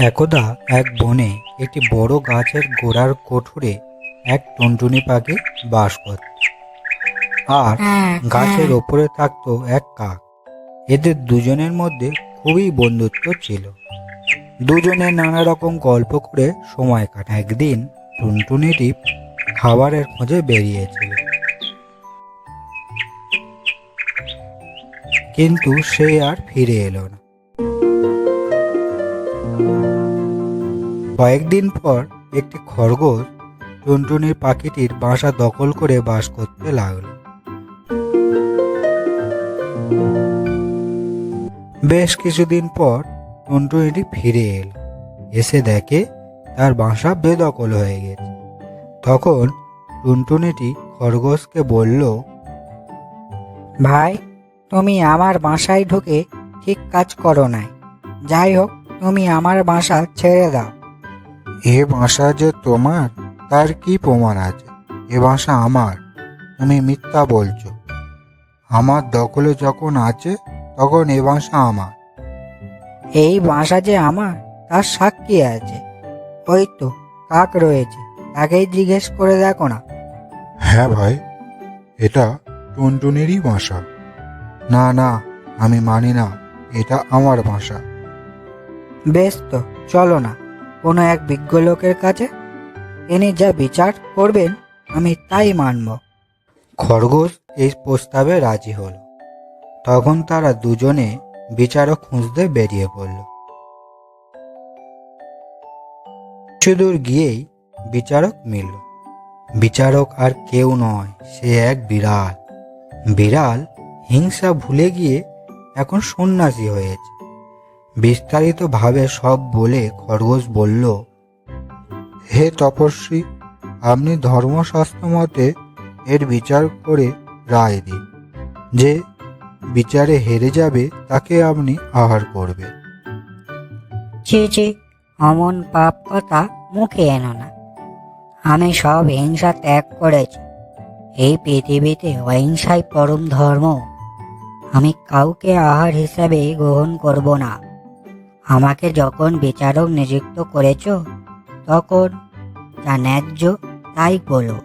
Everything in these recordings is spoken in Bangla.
একদা এক বনে একটি বড় গাছের গোড়ার কোঠরে এক টুনটুনি পাখি বাস করত আর গাছের ওপরে থাকতো এক কাক। এদের দুজনের মধ্যে খুবই বন্ধুত্ব ছিল। দুজনে নানা রকম গল্প করে সময় কাটা একদিন টুনটুনিটি খাবারের খোঁজে বেরিয়েছিল। কিন্তু সে আর ফিরে এলো না। কয়েকদিন পর একটি খরগোশ টুনটুনির পাখিটির বাসা দখল করে বাস করতে লাগল। বেশ কিছুদিন পর টুনটুনিটি ফিরে এলো। এসে দেখে তার বাসা বেদখল হয়ে গেছে। তখন টুনটুনিটি খরগোশকে বলল, ভাই, তুমি আমার বাসায় ঢুকে ঠিক কাজ করো নাই। যাই হোক, তুমি আমার বাসা ছেড়ে দাও। এ ভাষা যে তোমার তার কি প্রমাণ আছে? এ ভাষা আমার তুমি মিথ্যা বলছো। আমার দখলে যখন আছে তখন এ ভাষা আমার। এই বাসা যে আমার তার সাক্ষী আছে। ওই তো কাক রয়েছে তাকেই জিজ্ঞেস করে দেখো না। হ্যাঁ ভাই এটা টুনটুনেরই ভাষা। না না আমি মানি না এটা আমার ভাষা। বেশ তো চলো না। কোনো এক বিজ্ঞ লোকের কাছে? তিনি যা বিচার করবেন, আমি তাই মানব। খরগোশ এই প্রস্তাবে রাজি হলো। তখন তারা দুজনে বিচারক খুঁজতে বেরিয়ে পড়ল। কিছুদূর গিয়েই বিচারক মিলল। বিচারক আর কেউ নয়, সে এক বিড়াল। বিড়াল হিংসা ভুলে গিয়ে এখন সন্ন্যাসী হয়েছে। বিস্তারিতভাবে সব বলে খরগোশ বলল, হে তপস্বী, আপনি ধর্মশাস্ত্র মতে এর বিচার করে রায় দিন। যে বিচারে হেরে যাবে, তাকে আপনি আহার করবে। ছি ছি, অমন পাপ কথা মুখে এনো না। আমি সব হিংসা ত্যাগ করেছি। এই পৃথিবীতে অহিংসাই পরম ধর্ম। আমি কাউকে আহার হিসাবে গ্রহণ করব না। আমাকে যখন বিচারক নিযুক্ত করেছ, তখন যা ন্যায্য তাই বলো।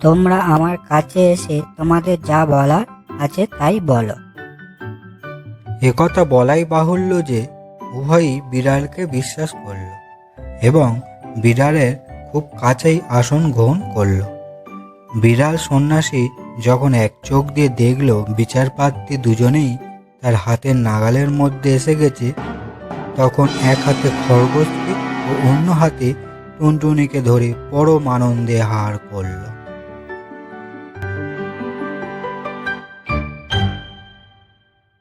তোমরা আমার কাছে এসে তোমাদের যা বলার আছে তাই বলো। একথা বলাই বাহুল্য যে, উভয়ই বিড়ালকে বিশ্বাস করল এবং বিড়ালের খুব কাছেই আসন গ্রহণ করল। বিড়াল সন্ন্যাসী যখন এক চোখ দিয়ে দেখল বিচারপাত্রী দুজনেই তার হাতের নাগালের মধ্যে এসে গেছে তখন এক হাতে খরগোশকে ও অন্য হাতে টুনটুনিকে ধরে পরম আনন্দে হার করল।